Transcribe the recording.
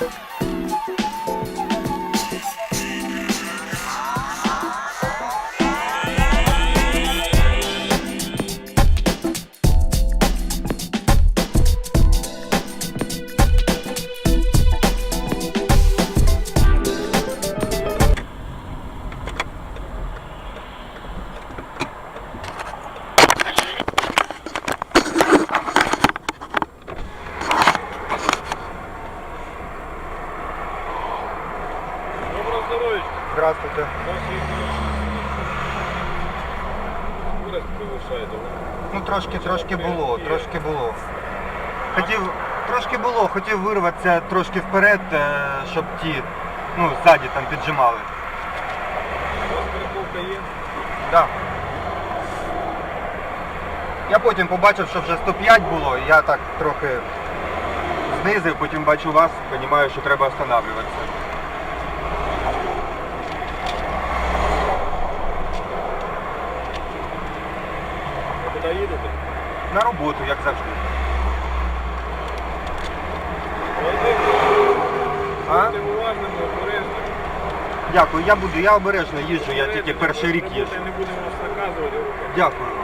Bye. Здоров'я. Здравствуйте. Ну трошки, трошки було, трошки було. Хотів, трошки було, хотів вирватися трошки вперед, е, щоб ті, ну, ззаді там піджимали. Да. Я потім побачив, що вже 105 було, я так трохи знизив, потім бачу вас, розумію, що треба останавливатися. Куди їдете? На роботу, як завжди. А? Будьте уважними, обережними. Дякую, я буду, я обережно їжджу, я тільки перший рік їжу. їжджу. Не будемо вас наказувати. Дякую.